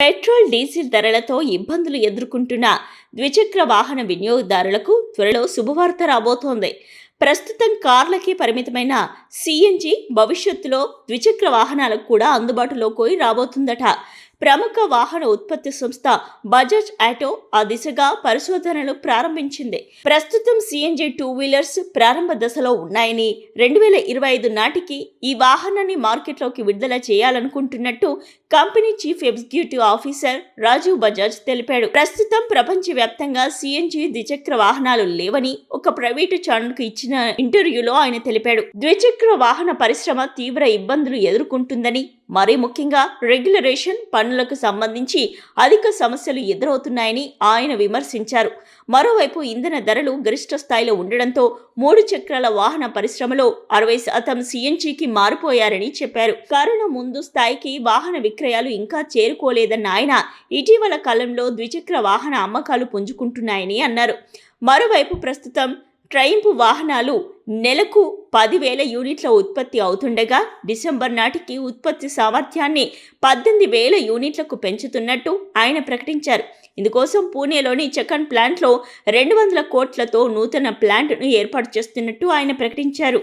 Petrol diesel ధరలతో ఇబ్బందులు ఎదుర్కొంటున్న ద్విచక్ర వాహన వినియోగదారులకు త్వరలో శుభవార్త రాబోతోంది. ప్రస్తుతం కార్లకే పరిమితమైన సిఎన్జి భవిష్యత్తులో ద్విచక్ర వాహనాలకు కూడా అందుబాటులోకి రాబోతుందట. ప్రముఖ వాహన ఉత్పత్తి సంస్థ బజాజ్ ఆటో ఆ దిశగా పరిశోధనలు ప్రారంభించింది. ప్రస్తుతం సిఎన్జి టూ వీలర్స్ ప్రారంభ దశలో ఉన్నాయని రెండు వేల ఇరవై ఐదు నాటికి ఈ వాహనాన్ని మార్కెట్లోకి విడుదల చేయాలనుకుంటున్నట్టు company chief executive officer Rajiv Bajaj తెలిపాడు. ప్రస్తుతం ప్రపంచవ్యాప్తంగా సిఎన్జి ద్విచక్ర వాహనాలు లేవని ఒక ప్రైవేటు ఛానల్కు ఇచ్చిన ఇంటర్వ్యూలో ఆయన తెలిపాడు. ద్విచక్ర వాహన పరిశ్రమ తీవ్ర ఇబ్బందులు ఎదుర్కొంటుందని మరీ ముఖ్యంగా రెగ్యులరేషన్ పన్నులకు సంబంధించి అధిక సమస్యలు ఎదురవుతున్నాయని ఆయన విమర్శించారు. మరోవైపు ఇంధన ధరలు గరిష్ట స్థాయిలో ఉండడంతో మూడు చక్రాల వాహన పరిశ్రమలో అరవై శాతం సిఎన్జికి మారిపోయారని చెప్పారు. కరోనా ముందు స్థాయికి వాహన విక్రయాలు ఇంకా చేరుకోలేదన్న ఆయన ఇటీవల కాలంలో ద్విచక్ర వాహన అమ్మకాలు పుంజుకుంటున్నాయని అన్నారు. మరోవైపు ప్రస్తుతం ట్రైంపు వాహనాలు నెలకు పదివేల యూనిట్ల ఉత్పత్తి అవుతుండగా డిసెంబర్ నాటికి ఉత్పత్తి సామర్థ్యాన్ని పద్దెనిమిది వేల యూనిట్లకు పెంచుతున్నట్టు ఆయన ప్రకటించారు. ఇందుకోసం పూణేలోని చకన్ ప్లాంట్లో రెండు వందల కోట్లతో నూతన ప్లాంట్ను ఏర్పాటు చేస్తున్నట్టు ఆయన ప్రకటించారు.